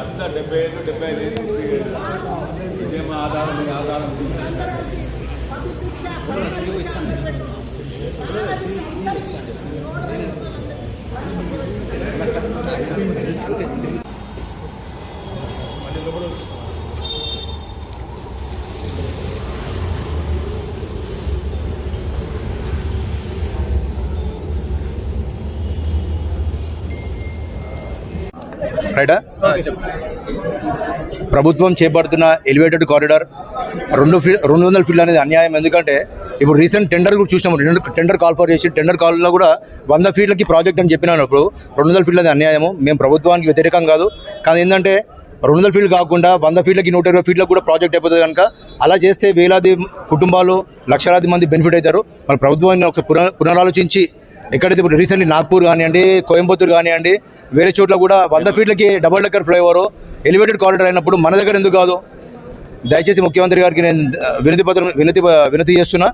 అంతా డెబ్బై ఏళ్ళు డెబ్బై ఐదు ఏళ్ళు ఇదే మా ఆధారం మీ ఆధారం 何だよ。రైటా ప్రభుత్వం చేపడుతున్న ఎలివేటెడ్ కారిడార్ రెండు రెండు వందల ఫీట్లు అనేది అన్యాయం. ఎందుకంటే ఇప్పుడు రీసెంట్ టెండర్ కూడా చూసినాము. టెండర్ టెండర్ కాల్ ఫర్ చేసి టెండర్ కాల్లో కూడా వంద ఫీట్లకి ప్రాజెక్ట్ అని చెప్పినప్పుడు రెండు వందల ఫీట్లు అనేది అన్యాయము. మేము ప్రభుత్వానికి వ్యతిరేకం కాదు. కానీ ఏంటంటే రెండు వందల ఫీట్లు కాకుండా వంద ఫీట్లకి నూట ఇరవై ఫీట్లకు కూడా ప్రాజెక్ట్ అయిపోతుంది కనుక అలా చేస్తే వేలాది కుటుంబాలు లక్షలాది మంది బెనిఫిట్ అవుతారు. మన ప్రభుత్వాన్ని ఒకసారి పునః పునరాలోచించి ఎక్కడైతే ఇప్పుడు రీసెంట్లీ నాగ్పూర్ కానివ్వండి కోయంబత్తూర్ కానివ్వండి వేరే చోట్ల కూడా వంద ఫీట్లకి double decker flyover elevated corridor అయినప్పుడు మన దగ్గర ఎందుకు కాదు? దయచేసి ముఖ్యమంత్రి గారికి నేను వినతి పత్రం వినతి వినతి చేస్తున్నా.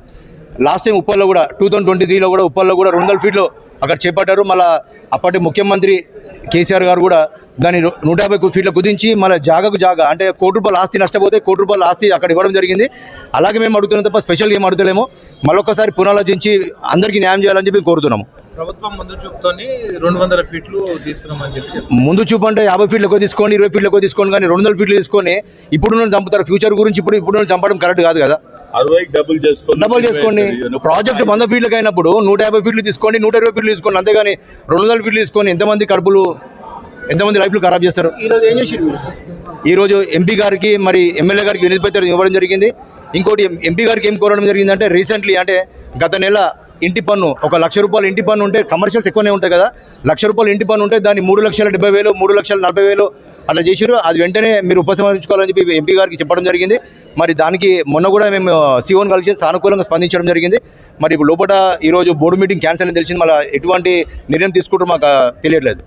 లాస్ట్ టైం ఉప్పల్లో కూడా టూ థౌసండ్ ట్వంటీ త్రీలో కూడా ఉప్పల్లో కూడా రెండు వందల ఫీట్లు అక్కడ చేపట్టారు. మళ్ళీ అప్పటి ముఖ్యమంత్రి కేసీఆర్ గారు కూడా దాన్ని నూట యాభై ఫీట్లు కుదించి మళ్ళీ జాగకు జాగా అంటే కోటి రూపాయల ఆస్తి నష్టపోతే కోటి రూపాయల ఆస్తి అక్కడ ఇవ్వడం జరిగింది. అలాగే మేము అడుగుతున్నాం తప్ప స్పెషల్గా ఏం అడుగుతలేము. మళ్ళొకసారి పునరాలోచించి అందరికీ న్యాయం చేయాలని చెప్పి కోరుతున్నాము. ప్రభుత్వం ముందు చూపుతోని రెండు వందల ఫీట్లు చెప్పి. ముందు చూపు అంటే యాభై ఫీట్లు ఎక్కువ తీసుకోండి ఇరవై ఫీట్లు ఎక్కువ తీసుకోండి కానీ రెండు వందల ఫీట్లు తీసుకొని ఇప్పుడు చంపుతారు. ఫ్యూచర్ గురించి ఇప్పుడు ఇప్పుడు చంపడం కరెక్ట్ కాదు కదా. డబుల్ చేసుకోండి డబుల్ చేసుకోండి. ప్రాజెక్ట్ వంద ఫీట్లకు అయినప్పుడు నూట యాభై ఫీట్లు తీసుకోండి నూట ఇరవై ఫీట్లు తీసుకోండి. అంతేగాని రెండు వందల ఫీట్లు తీసుకొని ఎంతమంది కడుపులు ఎంతమంది లైఫ్లు ఖరాబ్ చేస్తారు? ఈరోజు ఏం మీరు? ఈరోజు ఎంపీ గారికి మరి ఎమ్మెల్యే గారికి వినతి పత్రం ఇవ్వడం జరిగింది. ఇంకోటి ఎంపీ గారికి ఏం కోరడం జరిగిందంటే రీసెంట్లీ అంటే గత నెల ఇంటి పన్ను ఒక లక్ష రూపాయలు ఇంటి పన్ను ఉంటే కమర్షియల్స్ ఎక్కువనే ఉంటాయి కదా. లక్ష రూపాయలు ఇంటి పన్ను ఉంటే దాన్ని మూడు లక్షల డెబ్బై వేలు మూడు లక్షల నలభై వేలు అలా చేసిరు అది వెంటనే మీరు ఉపసంహరించుకోవాలని చెప్పి ఎంపీ గారికి చెప్పడం జరిగింది. మరి దానికి మొన్న కూడా మేము సీఓన్ కలిసి సానుకూలంగా స్పందించడం జరిగింది. మరి ఇప్పుడు లోపల ఈరోజు బోర్డు మీటింగ్ క్యాన్సిల్ అని తెలిసింది. మళ్ళీ ఎటువంటి నిర్ణయం తీసుకుంటారో మాకు తెలియట్లేదు.